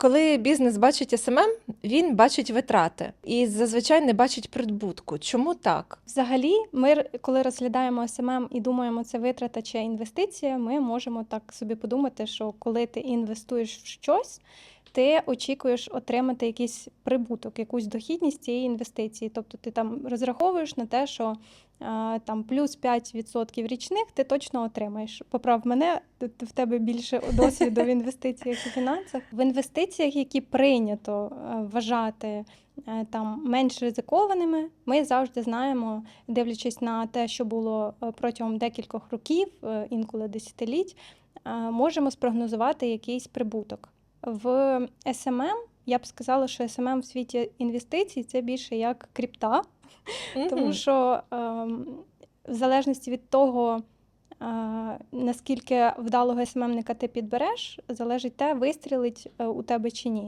Коли бізнес бачить СММ, він бачить витрати і зазвичай не бачить прибутку. Чому так? Взагалі, ми коли розглядаємо СММ і думаємо, це витрата чи інвестиція, ми можемо так собі подумати, що коли ти інвестуєш в щось, ти очікуєш отримати якийсь прибуток, якусь дохідність цієї інвестиції. Тобто ти там розраховуєш на те, що а, там плюс 5% річних ти точно отримаєш. Поправ мене, в тебе більше досвіду в інвестиціях і фінансах. В інвестиціях, які прийнято е, вважати е, там менш ризикованими, ми завжди знаємо, дивлячись на те, що було е, протягом декількох років, е, інколи десятиліть, е, можемо спрогнозувати якийсь прибуток. В SMM я б сказала, що SMM в світі інвестицій це більше як крипта, тому що ем, в залежності від того, е, наскільки вдалого СММника ти підбереш, залежить те, вистрілить е, у тебе чи ні.